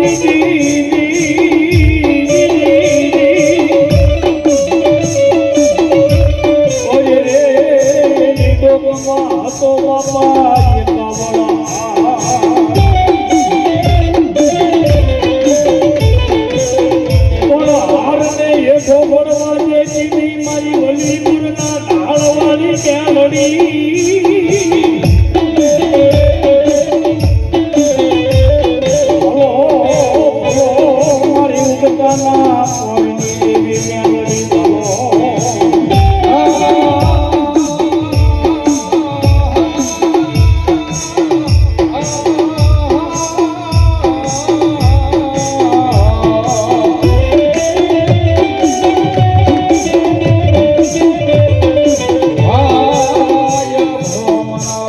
Nidini આ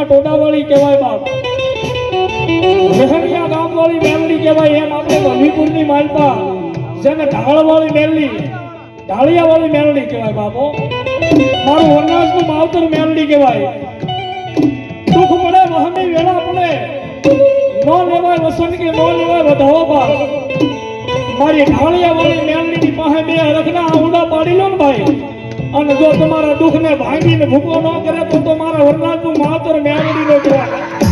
નકટી ટોટાવાળી કહેવાય બાપ. રહેણિયા ગામવાળી મેલડી કહેવાય એમ આપણે વલીપુરની માનતા જેને ઢાળવાળી મેલડી, ઢાળિયાવાળી મેલડી કહેવાય બાપો મારું વરનાસનું માવતર મેલડી કહેવાય. દુઃખ પડે, વહમી વેળા પડે. નો લેવાય વસંત કે નો લેવાય વધાવો બાપ. મારી ઢાળિયાવાળી વાળી મેલની પાસે બે હરખના આવડા પાડી લો ને ભાઈ. અને જો તમારા દુઃખને ભાંગીને ભૂકો ન કરે તો તમારા મારા વરનાથનું માતર મેળવી નો કહેવાય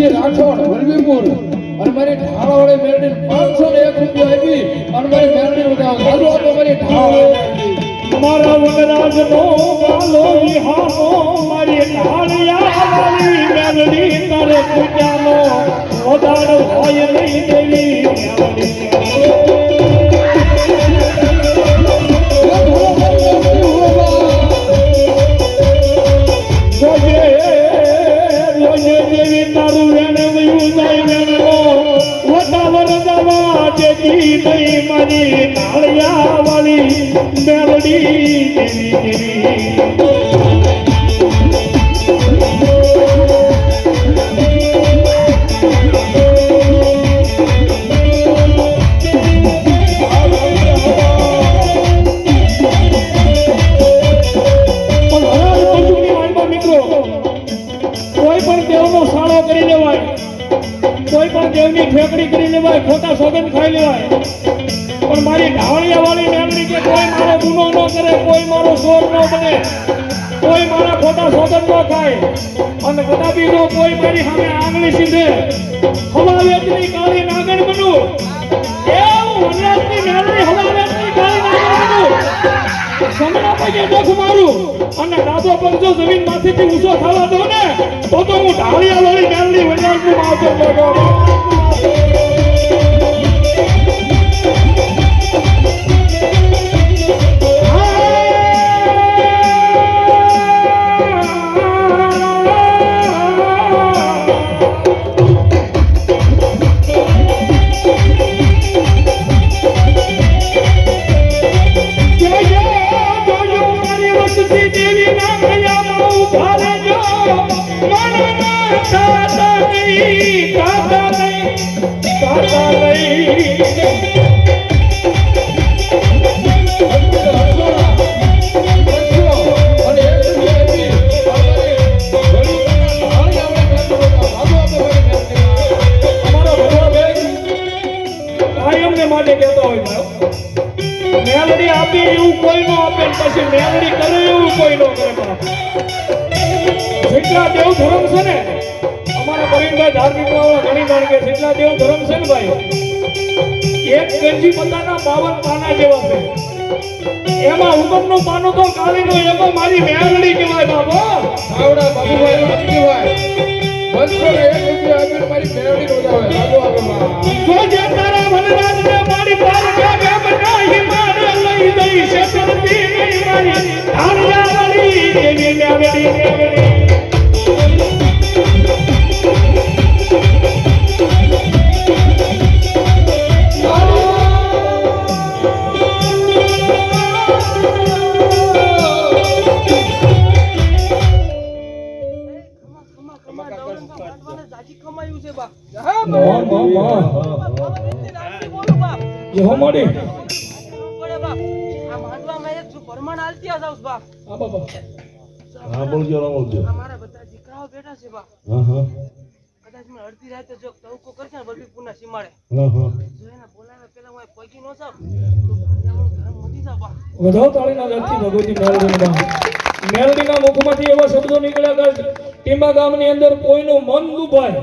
જગદીશી રાઠોડ વલભીપુર અને મારી ઢાળાવાળે વાળી મેરડી પાંચસો ને એક રૂપિયા આપી અને મારી મેરડી બતાવો ચાલુ આપો મારી ઢાળ વાળી મેરડી. મારા વનરાજનો વાલો મારી ઢાળિયા વાળી મેલડી તારે પૂજાનો વધારો હોય નહીં દેવી કોઈ પણ દેવનો ઠેકડી કરી લેવાય ખોટા સોગંદ ખાઈ લેવાય. પણ મારી ઢાવણિયા વાળી મેમરી કે કોઈ મારો ગુનો ન કરે, કોઈ મારો ચોર ન બને, કોઈ મારા ખોટા શોધન ન થાય. અને કદાપી જો કોઈ મારી સામે આંગળી સીધે હવાવેતની કાળી નાગણ બનું એવું વનરાજની મેમરી હવાવેતની કાળી નાગણ બનું સમના પગે ડોક મારું અને ડાબો પગ જમીનમાંથી ઊંચો થવા દો ને, તો તો હું ઢાળિયા વાળી મેલડી વૈરાગનું માવતર લગાવું. માટે કહેતો હોય મારો મેલડી આપી એવું કોઈ નો આપે પછી મેલડી કરે એવું કોઈ નો કરે જેટલા દેવ ધર્મ છે ને? અમારા પ્રવીણભાઈ ધાર્મિક વાળા ઘણી જાણ જેટલા દેવ ધર્મ છે ને ભાઈ એક ગંજી પતાના બાવન પાના જેવા છે એમાં હુકમનો પાનો તો કાળીનો એમાં મારી મેલડી કહેવાય બાબો આવડા બાબુભાઈ રાજ કહેવાય. બસો ને એક રૂપિયા આપીને મારી મેળડી વગાડો. આજુ આપણે માં. જો જે તારા વનરાજને મારી પ્રાણ કે ગમ નહીં મારે લઈ દઈ છે શરતી મારી ધારિયા વાળી દેવી મેલડી મેલડી આ બાબા હા બોલજો બોલજો. અમારા બધા દીકરાઓ બેઠા છે બા. હા હા. કદાચ મને અડધી રાતે જો તવકો કરશે ને બરબી પુના સીમાડે. હા હા. જો એને બોલાવે પેલા હું પગી નો જાવ તો ભાગ્યાવાળું ધર્મ મટી જાવ બા. વધાવ તાળીના દરથી ભગવતી મેલડીના મુખમાંથી એવા શબ્દો નીકળ્યા કે ટીંબા ગામની અંદર કોઈનું મન દુભાય.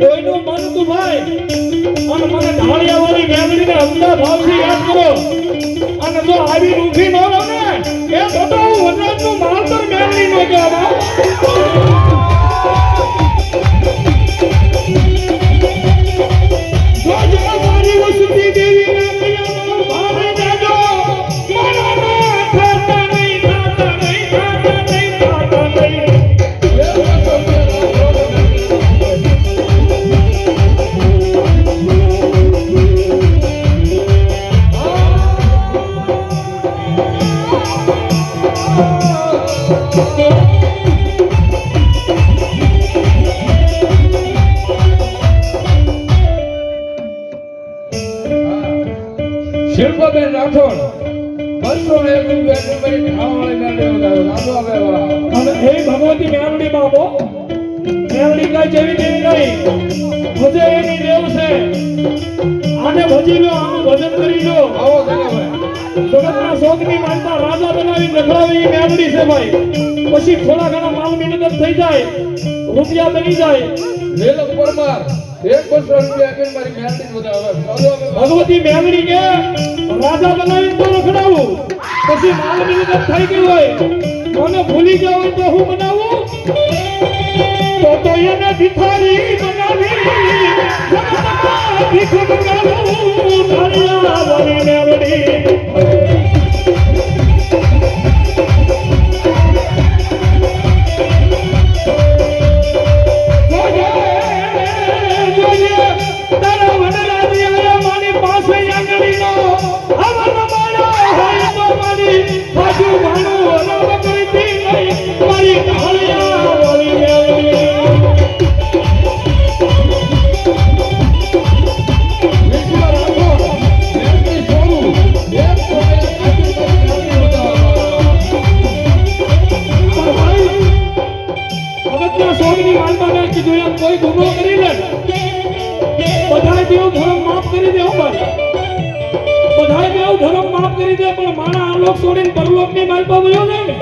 કોઈનું મન દુભાય. અને મને ઢાળિયા વાળી મેલડીને અમદા ભાવથી કરો જો આવી ઊભી ન રહે એ તો વનરાજનું માવતર મેળવી નો કહેવાય કઈ જેવી તેવી નહીં ભજે એની દેવ છે. આને ભજી લો આનું ભજન કરી લો આવો. જગતના શોકની માનતા રાજા બનાવી નખરાવી એ છે ભાઈ. પછી થોડા ઘણા માલ મિલકત થઈ જાય રૂપિયા બની જાય. નીલમ પરમાર એક બસો રૂપિયા આપીને મારી મેળડી. ભગવતી મેલડી કે રાજા બનાવી તો રખડાવું. પછી માલ મિલકત થઈ ગયું હોય. મને ભૂલી જાવ તો હું બનાવું એને ભિખારી બનાવી? ભીખ મંગાવું ધારિયા વાળી મેલડી જોજે, જોજે, કરી દે પણ માણા આલોક છોડીને પરલોકની માલપા વયો જાય ને?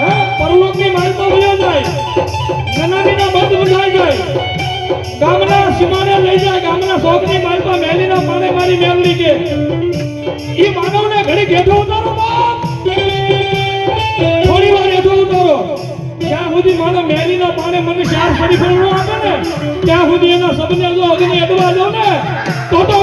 હે? પરલોકની માલપા વયો જાય. નનામીના બંધ બંધાઈ જાય. ગામના સીમાને લઈ જાય. ગામના શોખની માલપા મેલીના પાણે મારી મેલડી કે ઈ માનવને ઘડી હેઠો ઉતારો, બાપ. થોડી વાર હેઠો ઉતારો. જ્યાં સુધી મારા મેલીના પાણે મને ચાર ફરી ફરનો આપે ને, ત્યાં સુધી એના સબને જો અગ્નિ અડવા દો ને, તો તો